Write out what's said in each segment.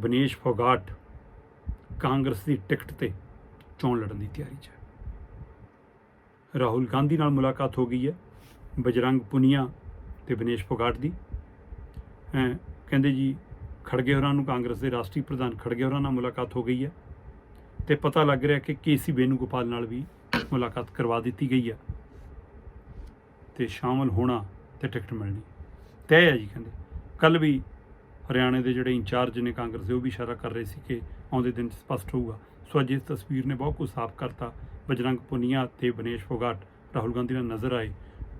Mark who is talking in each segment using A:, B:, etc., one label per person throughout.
A: ਬਨੇਸ਼ ਫੋਗਾਟ ਕਾਂਗਰਸ ਦੀ ਟਿਕਟ ਤੇ ਚੋਣ ਲੜਨ ਦੀ ਤਿਆਰੀ 'ਚ ਹੈ। ਰਾਹੁਲ ਗਾਂਧੀ ਨਾਲ ਮੁਲਾਕਾਤ ਹੋ ਗਈ ਹੈ ਬਜਰੰਗ ਪੁਨੀਆ ਤੇ ਬਨੇਸ਼ ਫੋਗਾਟ ਦੀ। ਹੈਂ, ਕਹਿੰਦੇ ਜੀ ਖੜਗੇ ਹੋਰਾਂ ਨੂੰ ਕਾਂਗਰਸ ਦੇ ਰਾਸ਼ਟਰੀ ਪ੍ਰਧਾਨ ਖੜਗੇ ਹੋਰਾਂ ਨਾਲ ਮੁਲਾਕਾਤ ਹੋ ਗਈ ਹੈ ਤੇ ਪਤਾ ਲੱਗ ਰਿਹਾ ਕਿ ਕੇਸੀ ਬੇਨੂਗੋਪਾਲ ਨਾਲ ਵੀ ਮੁਲਾਕਾਤ ਕਰਵਾ ਦਿੱਤੀ ਗਈ ਹੈ ਤੇ ਸ਼ਾਮਲ ਹੋਣਾ ਤੇ ਟਿਕਟ ਮਿਲਣੀ। ਤੈਅ ਹੈ ਜੀ ਕਹਿੰਦੇ ਕੱਲ ਵੀ ਹਰਿਆਣੇ ਦੇ ਜਿਹੜੇ ਇੰਚਾਰਜ ਨੇ ਕਾਂਗਰਸ ਦੇ, ਉਹ ਵੀ ਇਸ਼ਾਰਾ ਕਰ ਰਹੇ ਸੀ ਕਿ ਆਉਂਦੇ ਦਿਨ 'ਚ ਸਪਸ਼ਟ ਹੋਊਗਾ। ਸੋ ਅੱਜ ਇਸ ਤਸਵੀਰ ਨੇ ਬਹੁਤ ਕੁਝ ਸਾਫ਼ ਕਰਤਾ। ਬਜਰੰਗ ਪੁਨੀਆ ਤੇ ਬਨੇਸ਼ ਫੋਗਾਟ, ਰਾਹੁਲ ਗਾਂਧੀ ਨਾਲ ਨਜ਼ਰ ਆਏ।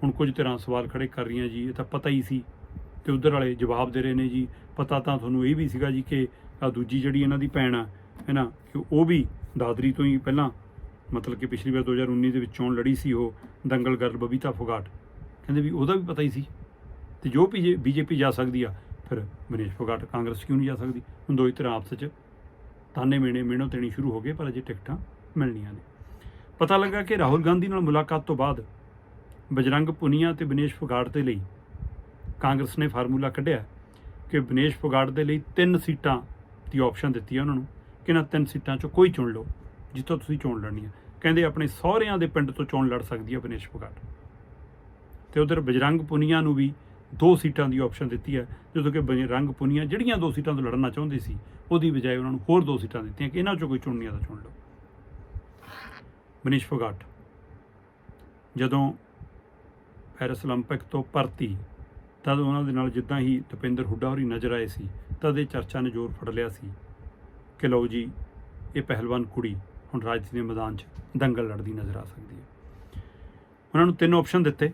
A: ਹੁਣ ਕੁਝ ਤਰ੍ਹਾਂ ਸਵਾਲ ਖੜੇ ਕਰ ਰਹੀਆਂ ਜੀ। ਇਹ ਤਾਂ ਪਤਾ ਹੀ ਸੀ ਤੇ ਉਧਰ ਵਾਲੇ ਜਵਾਬ ਦੇ ਰਹੇ ਨੇ ਜੀ। ਪਤਾ ਤਾਂ ਤੁਹਾਨੂੰ ਇਹ ਵੀ ਸੀਗਾ ਜੀ ਕਿ ਆ ਦੂਜੀ ਜਿਹੜੀ ਇਹਨਾਂ ਦੀ ਭੈਣ ਆ, ਹੈ ਨਾ, ਕਿ ਉਹ ਵੀ ਦਾਦਰੀ ਤੋਂ ਹੀ ਪਹਿਲਾਂ, ਮਤਲਬ ਕਿ ਪਿਛਲੀ ਵਾਰ 2019 ਦੇ ਵਿੱਚ ਚੋਣ ਲੜੀ ਸੀ ਉਹ, ਦੰਗਲ ਗਰਲ ਬਬੀਤਾ ਫੋਗਾਟ। ਕਹਿੰਦੇ ਵੀ ਉਹਦਾ ਵੀ ਪਤਾ ਹੀ ਸੀ। ਤੇ ਜੋ ਵੀ ਬੀਜੇਪੀ ਜਾ ਸਕਦੀ ਆ। ਫਿਰ ਮਨੀਸ਼ ਫੋਗਾਟ ਕਾਂਗਰਸ ਕਿਉਂ ਨਹੀਂ ਜਾ ਸਕਦੀ? ਹੁਣ ਦੋਈ ਤਰ੍ਹਾਂ ਆਪਸ ਵਿੱਚ ਤਾਨੇ ਮੇਣੇ ਮੇਣੋ ਦੇਣੀ ਸ਼ੁਰੂ ਹੋ ਗਏ, ਪਰ ਅਜੇ ਟਿਕਟਾਂ ਮਿਲਣੀਆਂ ਨੇ। ਪਤਾ ਲੱਗਾ ਕਿ ਰਾਹੁਲ ਗਾਂਧੀ ਨਾਲ ਮੁਲਾਕਾਤ ਤੋਂ ਬਾਅਦ ਬਜਰੰਗ ਪੁਨੀਆ ਤੇ ਬਨੇਸ਼ ਫੋਗਾਟ ਦੇ ਲਈ ਕਾਂਗਰਸ ਨੇ ਫਾਰਮੂਲਾ ਕੱਢਿਆ ਕਿ ਬਨੇਸ਼ ਫੋਗਾਟ ਦੇ ਲਈ ਤਿੰਨ ਸੀਟਾਂ ਦੀ ਆਪਸ਼ਨ ਦਿੱਤੀ ਹੈ ਉਹਨਾਂ ਨੂੰ ਕਿ ਇਹਨਾਂ ਤਿੰਨ ਸੀਟਾਂ ਚੋਂ ਕੋਈ ਚੁਣ ਲਓ, ਜਿੱਥੋਂ ਤੁਸੀਂ ਚੋਣ ਲੜਨੀ ਹੈ। ਕਹਿੰਦੇ ਆਪਣੇ ਸਹੁਰਿਆਂ ਦੇ ਪਿੰਡ ਤੋਂ ਚੋਣ ਲੜ ਸਕਦੀ ਹੈ ਬਨੇਸ਼ ਫੋਗਾਟ। ਤੇ ਉਧਰ ਬਜਰੰਗ ਪੁਨੀਆ ਨੂੰ ਵੀ ਦੋ ਸੀਟਾਂ ਦੀ ਆਪਸ਼ਨ ਦਿੱਤੀ ਹੈ ਜਦੋਂ ਕਿ ਬਜਰੰਗ ਪੁਨੀਆ ਜਿਹੜੀਆਂ ਦੋ ਸੀਟਾਂ ਤੋਂ ਲੜਨਾ ਚਾਹੁੰਦੇ ਸੀ ਉਹਦੀ ਬਜਾਏ ਉਹਨਾਂ ਨੂੰ ਹੋਰ ਦੋ ਸੀਟਾਂ ਦਿੱਤੀਆਂ ਕਿ ਇਹਨਾਂ ਚੋਂ ਕੋਈ ਚੁਣਨੀ ਆ ਤਾਂ ਚੁਣ ਲਓ ਮਨੀਸ਼ ਫੋਗਾਟ ਜਦੋਂ ਪੈਰਿਸ 올림픽 ਤੋਂ ਪਰਤੀ ਤਦ ਉਹਨਾਂ ਦੇ ਨਾਲ ਜਿੱਦਾਂ ਹੀ ਦਪਿੰਦਰ ਹੁੱਡਾ ਹੋਰੀ ਨਜ਼ਰ ਆਏ ਸੀ ਤਦ ਇਹ ਚਰਚਾ ਨੇ ਜ਼ੋਰ ਫੜ ਲਿਆ ਸੀ ਕਿ ਲਓ ਜੀ ਇਹ ਪਹਿਲਵਾਨ ਕੁੜੀ ਹੁਣ ਰਾਜਨੀਤੀ ਦੇ ਮੈਦਾਨ 'ਚ ਦੰਗਲ ਲੜਦੀ ਨਜ਼ਰ ਆ ਸਕਦੀ ਹੈ ਉਹਨਾਂ ਨੂੰ ਤਿੰਨ ਆਪਸ਼ਨ ਦਿੱਤੇ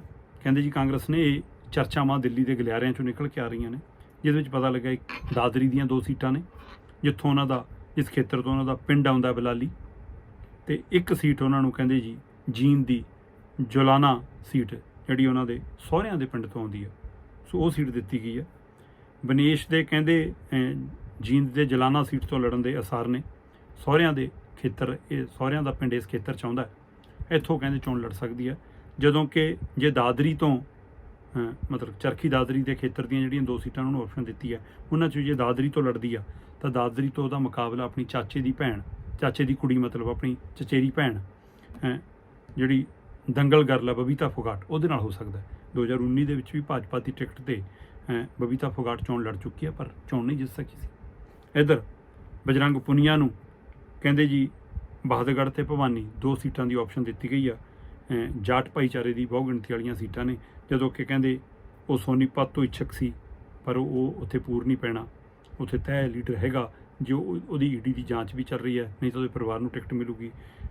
A: ਕਹਿੰਦੇ ਜੀ ਕਾਂਗਰਸ ਨੇ ਇਹ ਚਰਚਾਵਾਂ ਦਿੱਲੀ ਦੇ ਗਲਿਆਰਿਆਂ 'ਚੋਂ ਨਿਕਲ ਕੇ ਆ ਰਹੀਆਂ ਨੇ, ਜਿਹਦੇ ਵਿੱਚ ਪਤਾ ਲੱਗਾ ਇੱਕ ਦਾਦਰੀ ਦੀਆਂ ਦੋ ਸੀਟਾਂ ਨੇ, ਜਿੱਥੋਂ ਉਹਨਾਂ ਦਾ, ਇਸ ਖੇਤਰ ਤੋਂ ਉਹਨਾਂ ਦਾ ਪਿੰਡ ਆਉਂਦਾ ਬਲਾਲੀ, ਤੇ ਇੱਕ ਸੀਟ ਉਹਨਾਂ ਨੂੰ ਕਹਿੰਦੇ ਜੀ ਜੀਨ ਦੀ ਜੁਲਾਨਾ ਸੀਟ, ਜਿਹੜੀ ਉਹਨਾਂ ਦੇ ਸਹੁਰਿਆਂ ਦੇ ਪਿੰਡ ਤੋਂ ਆਉਂਦੀ ਹੈ। ਸੋ ਉਹ ਸੀਟ ਦਿੱਤੀ ਗਈ ਹੈ। ਬਨੇਸ਼ ਦੇ ਕਹਿੰਦੇ ਜੀਂਦ ਦੇ ਜਲਾਨਾ ਸੀਟ ਤੋਂ ਲੜਨ ਦੇ ਅਸਾਰ ਨੇ। ਸਹੁਰਿਆਂ ਦੇ ਖੇਤਰ, ਇਹ ਸਹੁਰਿਆਂ ਦਾ ਪਿੰਡ ਇਸ ਖੇਤਰ ਚ ਆਉਂਦਾ ਇੱਥੋਂ ਕਹਿੰਦੇ ਚੋਣ ਲੜ ਸਕਦੀ ਹੈ। ਜਦੋਂ ਕਿ ਜੇ ਦਾਦਰੀ ਤੋਂ ਮਤਲਬ ਚਰਖੀ ਦਾਦਰੀ ਦੇ ਖੇਤਰ ਦੀਆਂ ਜਿਹੜੀਆਂ ਦੋ ਸੀਟਾਂ ਉਹਨਾਂ ਨੂੰ ਆਪਸ਼ਨ ਦਿੱਤੀ ਹੈ। ਉਹਨਾਂ ਚੋਂ ਜੇ ਦਾਦਰੀ ਤੋਂ ਲੜਦੀ ਆ, ਤਾਂ ਦਾਦਰੀ ਤੋਂ ਉਹਦਾ ਮੁਕਾਬਲਾ ਆਪਣੀ ਚਾਚੇ ਦੀ ਭੈਣ, ਚਾਚੇ ਦੀ ਕੁੜੀ ਮਤਲਬ ਆਪਣੀ ਚਚੇਰੀ ਭੈਣ, ਹੈ, ਜਿਹੜੀ ਦੰਗਲ ਗਰਲ ਆ ਬਬੀਤਾ ਫੋਗਾਟ, ਉਹਦੇ ਨਾਲ ਹੋ ਸਕਦਾ ਹੈ। 2019 ਦੇ ਵਿੱਚ ਵੀ ਭਾਜਪਾ ਦੀ ਟਿਕਟ ਤੇ ਬਬੀਤਾ ਫੋਗਾਟ ਚੋਣ ਲੜ ਚੁੱਕੀ ਹੈ ਪਰ ਚੋਣ ਨਹੀਂ ਜਿੱਤ ਸਕੀ ਸੀ। ਇਧਰ, ਬਜਰੰਗ ਪੁਨੀਆ ਨੂੰ ਕਹਿੰਦੇ ਜੀ, ਬਹਾਦਰਗੜ੍ਹ ਤੇ ਭਵਾਨੀ, ਦੋ ਸੀਟਾਂ ਦੀ ਆਪਸ਼ਨ ਦਿੱਤੀ ਗਈ ਆ। ਜਾਟ ਭਾਈਚਾਰੇ ਦੀ ਬਹੁਗਿਣਤੀ ਵਾਲੀਆਂ ਸੀਟਾਂ ਨੇ। ਜਦੋਂ ਕਿ ਕਹਿੰਦੇ ਉਹ ਸੋਨੀਪਤ ਤੋਂ ਇੱਛਕ ਸੀ, ਪਰ ਉਹ ਉੱਥੇ ਪੂਰ ਨਹੀਂ ਪੈਣਾ। ਉੱਥੇ ਤੈਅ ਲੀਡਰ ਹੈਗਾ, ਜੋ ਉਹ- ਉਹਦੀ ਈਡੀ ਦੀ ਜਾਂਚ ਵੀ ਚੱਲ ਰਹੀ ਹੈ, ਨਹੀਂ ਤਾਂ ਉਹਦੇ ਪਰਿਵਾਰ ਨੂੰ ਟਿਕਟ ਮਿਲੂਗੀ।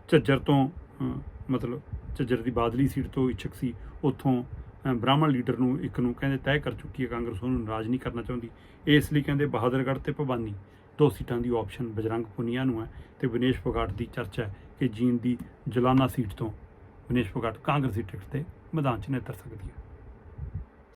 A: ਝੱਜਰ ਤੋਂ ਮਤਲਬ ਝੱਜਰ ਦੀ ਬਾਦਲੀ ਸੀਟ ਤੋਂ ਇੱਛਕ ਸੀ। ਉੱਥੋਂ ਬ੍ਰਾਹਮਣ ਲੀਡਰ ਨੂੰ ਇੱਕ ਨੂੰ ਕਹਿੰਦੇ ਤੈਅ ਕਰ ਚੁੱਕੀ ਹੈ ਕਾਂਗਰਸ, ਉਹਨੂੰ ਨਾਰਾਜ਼ ਨਹੀਂ ਕਰਨਾ ਚਾਹੁੰਦੀ। ਇਸ ਲਈ ਕਹਿੰਦੇ ਬਹਾਦਰਗੜ੍ਹ ਤੇ ਭਵਾਨੀ, ਦੋ ਸੀਟਾਂ ਦੀ ਆਪਸ਼ਨ ਬਜਰੰਗ ਪੁਨੀਆ ਨੂੰ ਹੈ। ਤੇ ਵਿਨੇਸ਼ ਫੋਗਾਟ ਦੀ ਚਰਚਾ ਹੈ ਕਿ ਜੀਨ ਦੀ ਜਲਾਨਾ ਸੀਟ ਤੋਂ ਵਿਨੇਸ਼ ਫੋਗਾਟ ਕਾਂਗਰਸੀ ਟਿਕਟ ਤੇ ਮੈਦਾਨ 'ਚ ਨੇਤਰ ਸਕਦੀ ਹੈ।